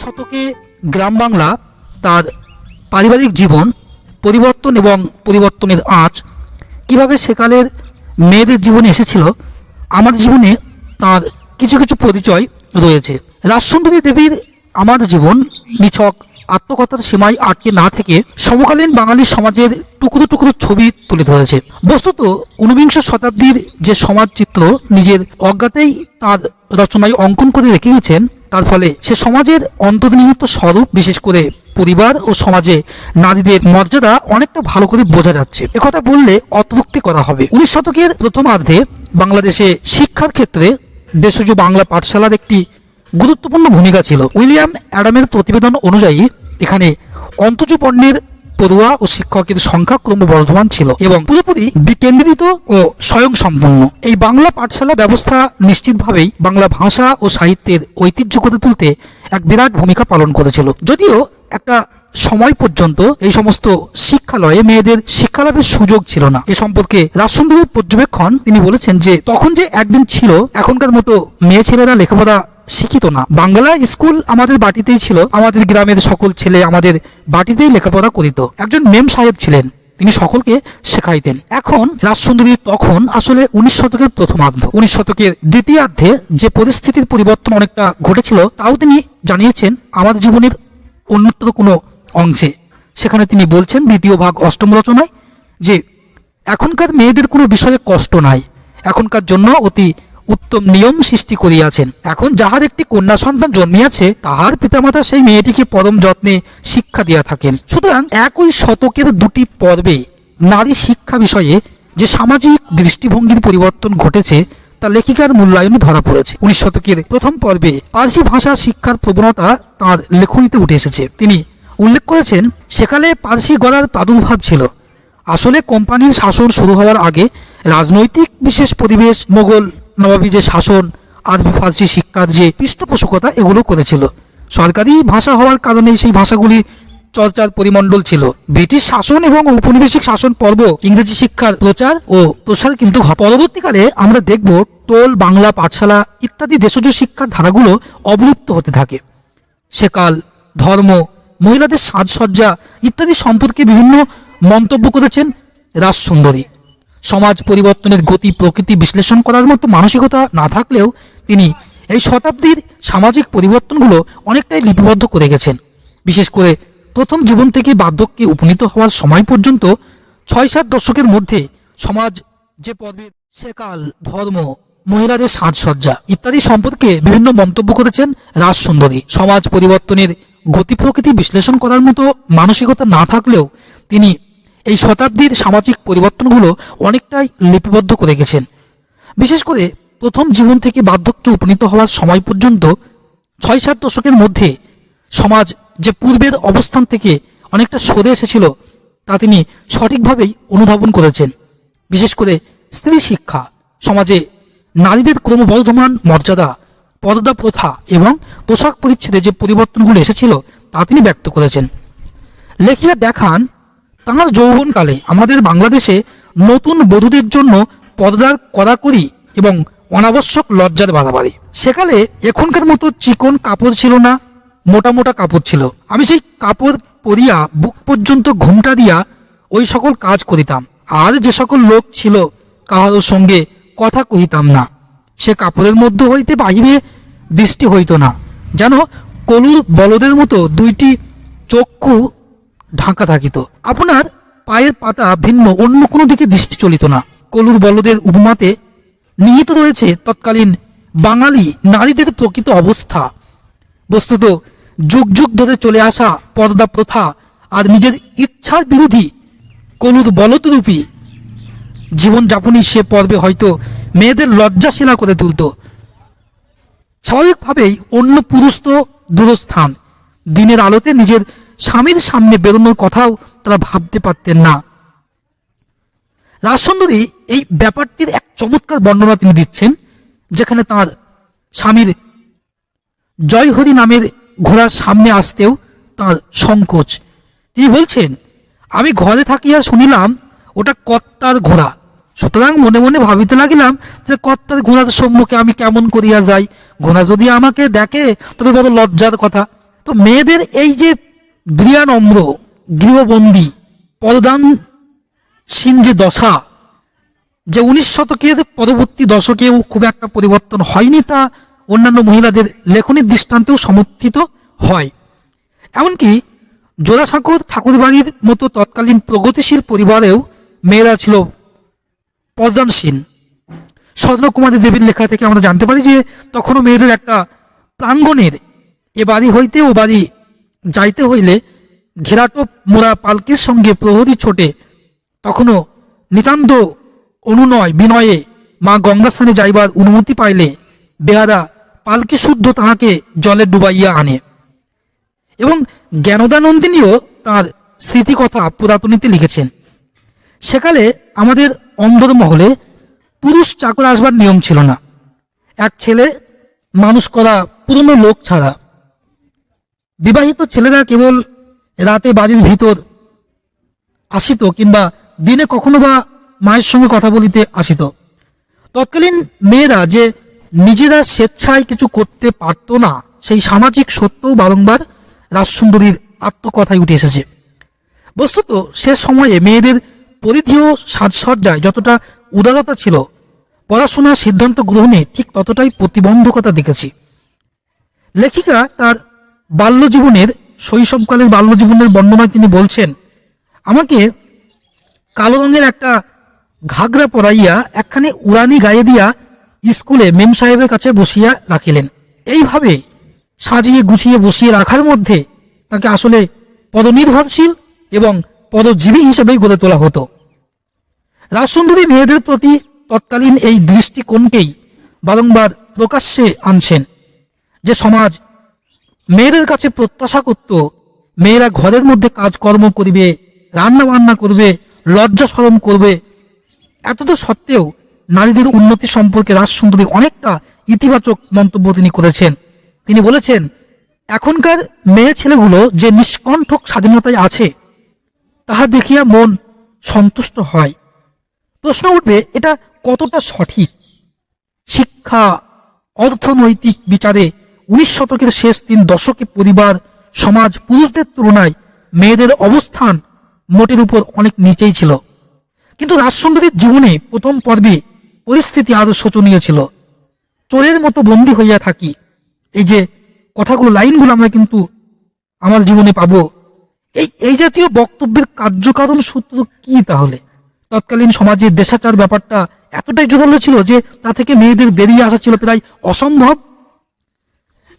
শতকে গ্রাম বাংলা তার পারিবারিক জীবন, পরিবর্তন এবং পরিবর্তনের আঁচ কীভাবে সেকালের মেয়েদের জীবনে এসেছিল আমার জীবনে তার কিছু কিছু পরিচয় রয়েছে। রাজসুন্দরী দেবীর আমার জীবন নিছক আত্মকথার সীমায় আটকে না থেকে সমকালীন বাঙালি সমাজের টুকরো টুকরো ছবি তুলে ধরেছে। বস্তুত ঊনবিংশ শতাব্দীর যে সমাজ চিত্র নিজের অজ্ঞাতেই তার রচনায় অঙ্কন করে রেখে গেছেন তার ফলে সে সমাজের অন্তর্নিহিত স্বরূপ, বিশেষ করে পরিবার ও সমাজে নারীদের মর্যাদা অনেকটা ভালো করে বোঝা যাচ্ছে। একথা বললে অতরুক্তি করা হবে। উনিশ শতকের প্রথমার্ধে বাংলাদেশে শিক্ষার ক্ষেত্রে দেশজ বাংলা পাঠশালার একটি গুরুত্বপূর্ণ ভূমিকা ছিল। উইলিয়াম অ্যাডামের প্রতিবেদন অনুযায়ী এখানে অন্তজ পণ্যের পড়ুয়া ও শিক্ষকের সংখ্যা ক্রমবর্ধমান ছিল এবং পুরোপুরি বিকেন্দ্রিত ও স্বয়ংসম্পন্ন এই বাংলা পাঠশালা ব্যবস্থা নিশ্চিতভাবেই বাংলা ভাষা ও সাহিত্যের ঐতিহ্য গড়ে তুলতে এক বিরাট ভূমিকা পালন করেছিল। যদিও একটা সময় পর্যন্ত এই সমস্ত শিক্ষালয়ে মেয়েদের শিক্ষালাভের সুযোগ ছিল না। এ সম্পর্কে রাজসুন্দরের পর্যবেক্ষণ তিনি বলেছেন যে, তখন যে একদিন ছিল, এখনকার মতো মেয়ে ছেলেরা লেখাপড়া শিক্ষিত না। বাংলা স্কুল আমাদের বাটিতেই ছিল। আমাদের গ্রামের সকল ছেলে আমাদের বাটিতেই লেখাপড়া করিত। একজন মেম সাহেব ছিলেন। তিনি সকলকে শেখাইতেন। এখন রাজসুন্দরী তখন আসলে উনিশ শতকের প্রথমার্ধ। উনিশ শতকের দ্বিতীয়ার্ধে যে পরিস্থিতির পরিবর্তন অনেকটা ঘটেছিল, তাও তিনি জানিয়েছেন আমার জীবনের অন্যতর কোনো অংশে। সেখানে তিনি বলছেন, দ্বিতীয় ভাগ অষ্টম রচনায় যে, এখনকার মেয়েদের কোনো বিষয়ে কষ্ট নাই। এখনকার জন্য অতি উত্তম নিয়ম সৃষ্টি করিয়াছেন। এখন যাহার একটি কন্যা সন্তান জন্মিয়াছে, তাহার পিতামাতা সেই মেয়েটিকে পরম যত্নে শিক্ষা দিয়া থাকেন। সুতরাং একই শতকের দুটি পর্বে নারী শিক্ষা বিষয়ে যে সামাজিক দৃষ্টিভঙ্গির পরিবর্তন ঘটেছে, তা লেখিকার মূল্যায়নে ধরা পড়েছে। উনিশ শতকের প্রথম পর্বে পার্সি ভাষা শিক্ষার প্রবণতা তাঁর লেখনীতে উঠে এসেছে। তিনি উল্লেখ করেছেন, সেকালে পার্সি গড়ার প্রাদুর্ভাব ছিল। আসলে কোম্পানির শাসন শুরু হওয়ার আগে রাজনৈতিক বিশেষ পরিবেশ মোগল নবাবী যে শাসন, আরবি, ফার্সি শিক্ষার যে পৃষ্ঠপোষকতা, এগুলো করেছিল। সরকারি ভাষা হওয়ার কারণে সেই ভাষাগুলি চর্চার পরিমণ্ডল ছিল। ব্রিটিশ শাসন এবং ঔপনিবেশিক শাসন পর্ব, ইংরেজি শিক্ষার প্রচার ও প্রসার কিন্তু পরবর্তীকালে আমরা দেখব টোল, বাংলা, পাঠশালা ইত্যাদি দেশজ শিক্ষার ধারাগুলো অবলুপ্ত হতে থাকে। সেকাল, ধর্ম, মহিলাদের সাজসজ্জা ইত্যাদি সম্পর্কে বিভিন্ন মন্তব্য করেছেন রাজসুন্দরী। সমাজ পরিবর্তনের গতি, প্রকৃতি বিশ্লেষণ করার মতো মানসিকতা না থাকলেও তিনি এই শতাব্দীর সামাজিক পরিবর্তনগুলো অনেকটাই লিপিবদ্ধ করে গেছেন। বিশেষ করে প্রথম জীবন থেকে বার্ধক্যে উপনীত হওয়ার সময় পর্যন্ত ছয় সাত দশকের মধ্যে সমাজ যে পর্বে সেকাল ধর্ম, মহিলাদের সাজসজ্জা ইত্যাদি সম্পর্কে বিভিন্ন মন্তব্য করেছেন রাজসুন্দরী। সমাজ পরিবর্তনের গতি, প্রকৃতি বিশ্লেষণ করার মতো মানসিকতা না থাকলেও তিনি এই শতাব্দীর সামাজিক পরিবর্তনগুলো অনেকটাই লিপিবদ্ধ করে গেছেন। বিশেষ করে প্রথম জীবন থেকে বার্ধক্যে উপনীত হওয়ার সময় পর্যন্ত ছয় সাত দশকের মধ্যে সমাজ যে পূর্বের অবস্থান থেকে অনেকটা সরে এসেছিল, তা তিনি সঠিকভাবেই অনুধাবন করেছেন। বিশেষ করে স্ত্রী শিক্ষা, সমাজে নারীদের ক্রমবর্ধমান মর্যাদা, পর্দা প্রথা এবং পোশাক পরিচ্ছেদে যে পরিবর্তনগুলো এসেছিল, তা তিনি ব্যক্ত করেছেন। লেখিয়া দেখান তাঁর যৌবনকালে আমাদের বাংলাদেশে নতুন বধূদের জন্য পর্দার কড়াকড়ি এবং অনাবশ্যক লজ্জার বাড়াবাড়ি। সেকালে এখনকার মতো চিকন কাপড় ছিল না, মোটা মোটা কাপড় ছিল। আমি সেই কাপড় পরিয়া বুক পর্যন্ত ঘুমটা দিয়া ওই সকল কাজ করিতাম। আর যে সকল লোক ছিল কাহারোর সঙ্গে কথা কহিতাম না। সে কাপড়ের মধ্যে হইতে বাহিরে দৃষ্টি হইত না। যেন কলুর বলদের মতো দুইটি চক্ষু ঢাকা থাকিত। আপনার পায়ের পাতা ভিন্ন, অন্য কোনো দিকে দৃষ্টি চলিত না। কলুর বলদের উপমাতে নিহিত রয়েছে তৎকালীন বাঙালি নারীদের প্রকৃত অবস্থা। বস্তুত যুগ যুগ ধরে চলে আসা পর্দা প্রথা আর নিজের ইচ্ছার বিরোধী কলুর বলদরূপী জীবনযাপনই সে পর্বে হয়তো মেয়েদের লজ্জাশীলা করে তুলত। স্বাভাবিকভাবেই অন্য পুরুষ তো দূরস্থান। দিনের আলোতে নিজের স্বামীর সামনে বেরোনোর কথাও তারা ভাবতে পারতেন না। রাজসুন্দরী এই ব্যাপারটির এক চমৎকার বর্ণনা তিনি দিচ্ছেন, যেখানে তার স্বামীর জয়হরি নামের ঘোড়ার সামনে আসতেও তার সংকোচ। তিনি বলছেন, আমি ঘরে থাকিয়া শুনিলাম, ওটা কর্তার ঘোড়া। সুতরাং মনে মনে ভাবিতে লাগিলাম যে কর্তার ঘোড়ার সম্মুখে আমি কেমন করিয়া যাই। ঘোড়া যদি আমাকে দেখে, তবে বড় লজ্জার কথা। তো মেয়েদের এই যে গৃহানম্র গৃহবন্দী পরদানসীন যে দশা। যে উনিশ শতকের পরবর্তী দশকেও খুব একটা পরিবর্তন হয়নি তা অন্যান্য মহিলাদের লেখনের দৃষ্টান্তেও সমর্থিত হয়। এমনকি জোড়াসাঁকর ঠাকুরবাড়ির মতো তৎকালীন প্রগতিশীল পরিবারেও মেয়েরা ছিল পর্দানসীন স্বর্ণকুমারী দেবীর লেখা থেকে আমরা জানতে পারি যে তখনও মেয়েদের একটা প্রাঙ্গণের এ বাড়ি হইতে ও বাড়ি যাইতে হইলে ঘেরাটোপ মোড়া পালকির সঙ্গে প্রহরী ছোটে। তখনও নিতান্ত অনুনয় বিনয়ে মা গঙ্গাস্থানে যাইবার অনুমতি পাইলে বেহারা পালকি শুদ্ধ তাহাকে জলে ডুবাইয়া আনে এবং জ্ঞানদানন্দিনীও তার স্মৃতিকথা পুরাতনীতে লিখেছেন। সেকালে আমাদের অন্দর মহলে পুরুষ চাকর আসবার নিয়ম ছিল না। এক ছেলে মানুষ করা পুরনো লোক ছাড়া বিবাহিত ছেলেরা কেবল রাতে বাড়ির ভিতর আসিত কিংবা দিনে কখনো বা মায়ের সঙ্গে কথা বলিতে আসিত। তৎকালীন মেয়েরা যে নিজেরা স্বেচ্ছায় কিছু করতে পারত না, সেই সামাজিক সত্যও বারংবার রাজসুন্দরীর আত্মকথায় উঠে এসেছে। বস্তুত সে সময়ে মেয়েদের পরিধেয় সাজসজ্জায় যতটা উদারতা ছিল, পড়াশোনার সিদ্ধান্ত গ্রহণে ঠিক ততটাই প্রতিবন্ধকতা দেখেছি। লেখিকা তার বাল্যজীবনের, শৈশবকালের বাল্যজীবনের বর্ণনায় তিনি বলছেন, আমাকে কালো রঙের একটা ঘাগরা পরাইয়া একখানে উড়ানি গায়ে দিয়া স্কুলে মেম সাহেবের কাছে বসিয়া রাখিলেন। এইভাবে সাজিয়ে গুছিয়ে বসিয়ে রাখার মধ্যে তাকে আসলে পদনির্ভরশীল এবং পদজীবী হিসেবেই গড়ে তোলা হতো। রাজসুন্দরী মেয়েদের প্রতি তৎকালীন এই দৃষ্টিকোণকেই বারংবার প্রকাশ্যে আনছেন যে সমাজ মেয়েদের কাছে প্রত্যাশা করত, মেয়েরা ঘরের মধ্যে কাজকর্ম করবে রান্না বান্না করবে, লজ্জা সরম করবে। এতটা সত্ত্বেও নারীদের উন্নতি সম্পর্কে রাজসুন্দরী অনেকটা ইতিবাচক মন্তব্য তিনি করেছেন। তিনি বলেছেন, এখনকার মেয়ে ছেলেগুলো যে নিষ্কণ্ঠক স্বাধীনতায় আছে, তাহা দেখিয়া মন সন্তুষ্ট হয়। প্রশ্ন উঠবে, এটা কতটা সঠিক? শিক্ষা, অর্থনৈতিক বিচারে উনিশ শতকের শেষ তিন দশকে পরিবার, সমাজ, পুরুষদের তুলনায় মেয়েদের অবস্থান মোটের উপর অনেক নিচেই ছিল। কিন্তু রাজসুন্দরীর জীবনে প্রথম পর্বে পরিস্থিতি আরও শোচনীয় ছিল। চোরের মতো বন্দী হইয়া থাকি। এই যে কথাগুলো, লাইনগুলো আমরা কিন্তু আমার জীবনে পাবো। এই এই জাতীয় বক্তব্যের কার্যকারণ সূত্র কি তাহলে? তৎকালীন সমাজে দেশাচার ব্যাপারটা এতটাই জোরালো ছিল যে তা থেকে মেয়েদের বেরিয়ে আসা ছিল প্রায় অসম্ভব।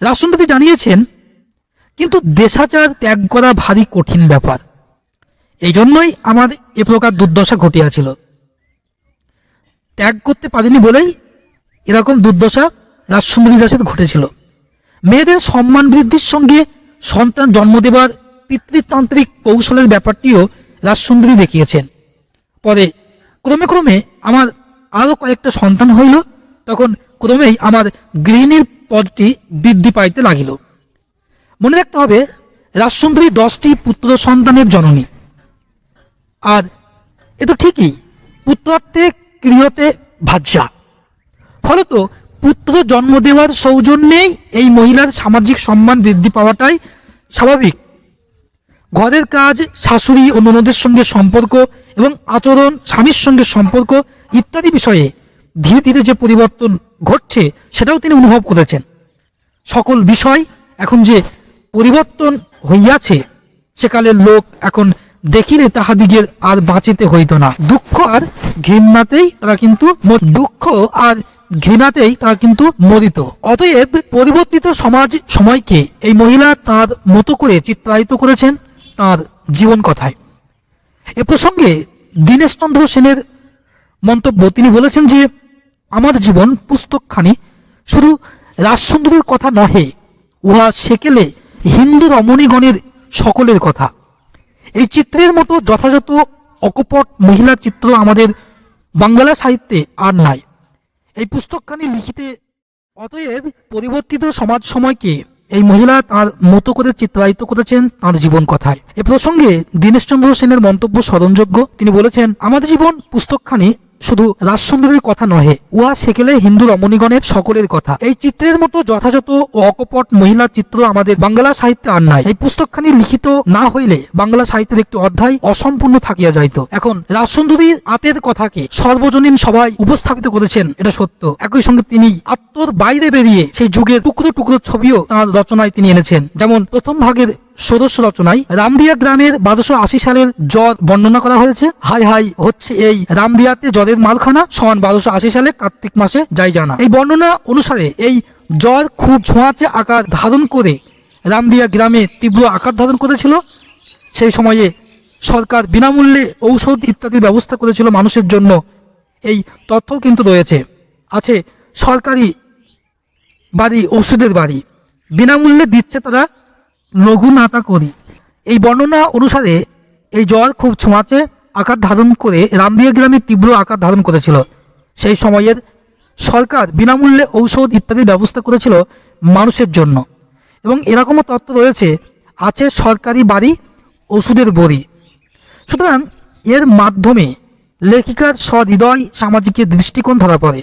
রাষ্ট্রপতি জানিয়েছেন, কিন্তু দেশাচার ত্যাগ করা ভারী কঠিন ব্যাপার। এই জন্যই আমার এ প্রকার দুর্দশা ঘটিয়াছিল। ত্যাগ করতে পারিনি বলেই এরকম দুর্দশা রাজসুন্দরী দাসের ঘটেছিল। মেয়েদের সম্মান বৃদ্ধির সঙ্গে সন্তান জন্ম দেবার পিতৃতান্ত্রিক কৌশলের ব্যাপারটিও রাজসুন্দরী দেখিয়েছেন। পরে ক্রমে ক্রমে আমার আরও কয়েকটা সন্তান হইল, তখন ক্রমেই আমার গৃহিণীর পদটি বৃদ্ধি পাইতে লাগিল। মনে রাখতে হবে, রাজসুন্দরী দশটি পুত্র সন্তানের জননী। আর এ তো ঠিকই, পুত্রার্থে ক্রিয়তে ভাজ্যা। ফলত পুত্র জন্ম দেওয়ার সৌজন্যেই এই মহিলার সামাজিক সম্মান বৃদ্ধি পাওয়াটাই স্বাভাবিক। ঘরের কাজ, শাশুড়ি ও ননদের সঙ্গে সম্পর্ক এবং আচরণ, স্বামীর সঙ্গে সম্পর্ক ইত্যাদি বিষয়ে ধীরে ধীরে যে পরিবর্তন ঘটছে সেটাও তিনি অনুভব করেছেন। সকল বিষয় এখন যে পরিবর্তন হইয়াছে সেকালের লোক এখন দেখিলে তাহাদিগের আর বাঁচিতে হইত না। দুঃখ আর ঘৃণাতেই তারা কিন্তু দুঃখ আর ঘৃণাতেই তারা কিন্তু মরিত। অতএব পরিবর্তিত সমাজ সময়কে এই মহিলা তার মতো করে চিত্রায়িত করেছেন তার জীবন কথায়। এ প্রসঙ্গে দীনেশচন্দ্র সেনের মন্তব্য তিনি বলেছেন যে আমার জীবন পুস্তকখানি। শুধু রাজসুন্দরীর কথা নহে উহা সেকেলে হিন্দু রমণীগণের সকলের কথা। এই চিত্রের মতো যথাযথ অকপট মহিলা চিত্র আমাদের বাংলা সাহিত্যে আর নাই। এই পুস্তকখানি লিখিতে অতএব পরিবর্তিত সমাজ সময়কে এই মহিলা তার মতো করে চিত্রায়িত করেছেন তার জীবন কথায়। এ প্রসঙ্গে দীনেশচন্দ্র সেনের মন্তব্য স্মরণযোগ্য। তিনি বলেছেন, আমাদের জীবন পুস্তকখানি শুধু রাজসুন্দরীর কথা নহে, উহা সেকেলে হিন্দু রমণীগণের সকলের কথা। এই চিত্রের মতো যথাযথ ও অকপট মহিলা চিত্র আমাদের বাংলা সাহিত্যে আর নাই। এই পুস্তকখানি লিখিত না হইলে বাংলা সাহিত্যের একটি অধ্যায় অসম্পূর্ণ থাকিয়া যাইত। এখন রাজসুন্দরীর আতের কথাকে সর্বজনীন সবাই উপস্থাপিত করেছেন, এটা সত্য। একই সঙ্গে তিনি আত্মর বাইরে বেরিয়ে সেই যুগের টুকরো টুকরো ছবিও তাঁর রচনায় তিনি এনেছেন। যেমন প্রথম ভাগের ষোড়শ রচনায় রামদিয়া গ্রামের বারোশো আশি সালের জ্বর বর্ণনা করা হয়েছে। হাই হাই, হচ্ছে এই রামদিয়াতে জ্বরের মালখানা সমান বারোশো আশি সালে কার্তিক মাসে যাই জানা এই বর্ণনা অনুসারে এই জ্বর খুব ছোঁয়াচে আকার ধারণ করে রামদিয়া গ্রামে তীব্র আকার ধারণ করেছিল। সেই সময়ে সরকার বিনামূল্যে ঔষধ ইত্যাদির ব্যবস্থা করেছিল মানুষের জন্য। এই তথ্য কিন্তু রয়েছে। আছে সরকারি বাড়ি ওষুধের বাড়ি। বিনামূল্যে দিচ্ছে তারা লঘু নাতা করি। এই বর্ণনা অনুসারে এই জ্বর খুব ছোঁয়াচে আকার ধারণ করে রামদিয়া গ্রামে তীব্র আকার ধারণ করেছিল। সেই সময়ের সরকার বিনামূল্যে ঔষধ ইত্যাদির ব্যবস্থা করেছিল মানুষের জন্য। এবং এরকমও তত্ত্ব রয়েছে, আছে সরকারি বাড়ি, ওষুধের বড়ি। সুতরাং এর মাধ্যমে লেখিকার সহৃদয় সামাজিকের দৃষ্টিকোণ ধরা পড়ে।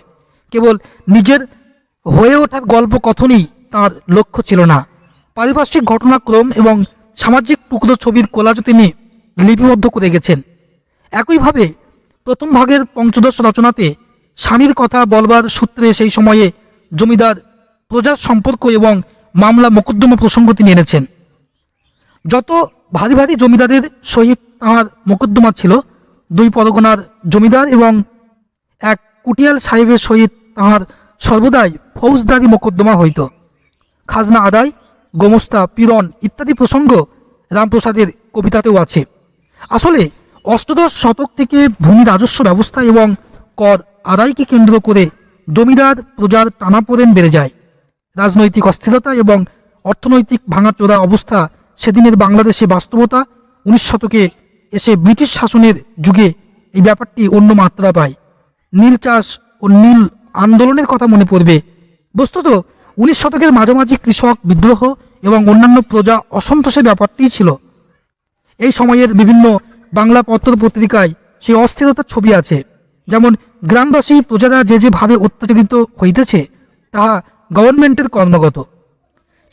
কেবল নিজের হয়ে ওঠার গল্প কথনই তার লক্ষ্য ছিল না। পারিপার্শ্বিক ঘটনাক্রম এবং সামাজিক টুকরো ছবির কোলাজও তিনি লিপিবদ্ধ করে গেছেন। একইভাবে প্রথম ভাগের পঞ্চদশ রচনাতে স্বামীর কথা বলবার সূত্রে সেই সময়ে জমিদার প্রজার সম্পর্ক এবং মামলা মোকদ্দমা প্রসঙ্গ তিনি এনেছেন। যত ভারী ভারী জমিদারের সহিত তাহার মোকদ্দমা ছিল, দুই পরগনার জমিদার এবং এক কুটিয়াল সাহেবের সহিত তাহার সর্বদাই ফৌজদারি মোকদ্দমা হইত। খাজনা আদায় গোমস্তা, পীড়ন ইত্যাদি প্রসঙ্গ রামপ্রসাদের কবিতাতেও আছে। আসলে অষ্টদশ শতক থেকে ভূমি রাজস্ব ব্যবস্থা এবং কর আদায়কে কেন্দ্র করে জমিদার প্রজার টানাপোড়েন বেড়ে যায়। রাজনৈতিক অস্থিরতা এবং অর্থনৈতিক ভাঙাচোরা অবস্থা সেদিনের বাংলাদেশে বাস্তবতা উনিশ শতকে এসে ব্রিটিশ শাসনের যুগে এই ব্যাপারটি অন্য মাত্রা পায়। নীল চাষ ও নীল আন্দোলনের কথা মনে পড়বে। বস্তুত উনিশ শতকের মাঝামাঝি কৃষক, বিদ্রোহ এবং অন্যান্য প্রজা অসন্তোষের ব্যাপারটিই ছিল। এই সময়ের বিভিন্ন বাংলা পত্র পত্রিকায় সেই অস্থিরতার ছবি আছে। যেমন, গ্রামবাসী প্রজারা যে যেভাবে অত্যাচারিত হইতেছে, তাহা গভর্নমেন্টের কর্মগত।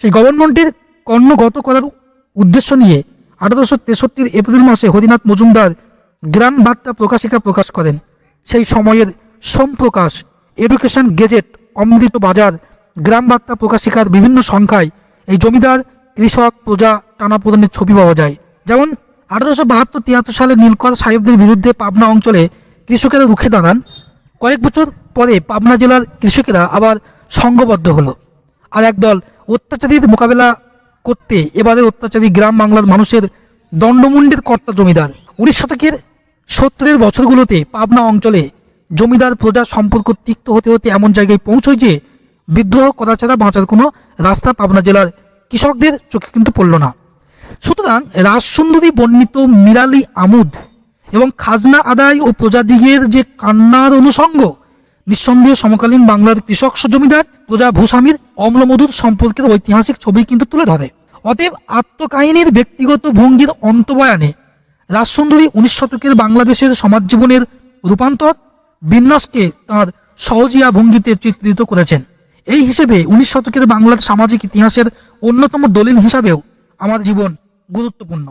সেই গভর্নমেন্টের কর্ণগত করার উদ্দেশ্য নিয়ে আঠারোশো তেষট্টির এপ্রিল মাসে হরিনাথ মজুমদার গ্রাম বার্তা প্রকাশিকা প্রকাশ করেন। সেই সময়ের সোমপ্রকাশ এডুকেশন গেজেট, অমৃত বাজার গ্রাম বার্তা প্রকাশিকার বিভিন্ন সংখ্যায় এই জমিদার, কৃষক, প্রজা টানাপোড়েনের ছবি পাওয়া যায়। যেমন, আঠারোশো বাহাত্তর তিয়াত্তর সালে নীলকর সাহেবদের বিরুদ্ধে পাবনা অঞ্চলে কৃষকেরা রুখে দাঁড়ান। কয়েক বছর পরে পাবনা জেলার কৃষকেরা আবার সংঘবদ্ধ হলো। আর একদল অত্যাচারীর মোকাবেলা করতে এবারের অত্যাচারী গ্রাম বাংলার মানুষের দণ্ডমুণ্ডের কর্তা জমিদার। উনিশ শতকের সত্তরের বছরগুলোতে পাবনা অঞ্চলে জমিদার প্রজার সম্পর্ক তিক্ত হতে হতে এমন জায়গায় পৌঁছয় যে বিদ্রোহ করা ছাড়া বাঁচার কোনো রাস্তা পাবনা জেলার কৃষকদের চোখে কিন্তু পড়ল না। সুতরাং রাজসুন্দরী বর্ণিত মিরালি আমুদ এবং খাজনা আদায় ও প্রজাদিগের যে কান্নার অনুষঙ্গ, নিঃসন্দেহে সমকালীন বাংলার কৃষক জমিদার প্রজা ভূস্বামীর অম্লমধুর সম্পর্কের ঐতিহাসিক ছবি কিন্তু তুলে ধরে। অতএব আত্মকাহিনীর ব্যক্তিগত ভঙ্গির অন্তবয়ানে রাজসুন্দরী উনিশ শতকের বাংলাদেশের সমাজ জীবনের রূপান্তর বিন্যাসকে তাঁর সহজিয়া ভঙ্গিতে চিত্রিত করেছেন। এই হিসেবে উনিশ শতকের বাংলার সামাজিক ইতিহাসের অন্যতম দলিল হিসাবেও আমার জীবন গুরুত্বপূর্ণ।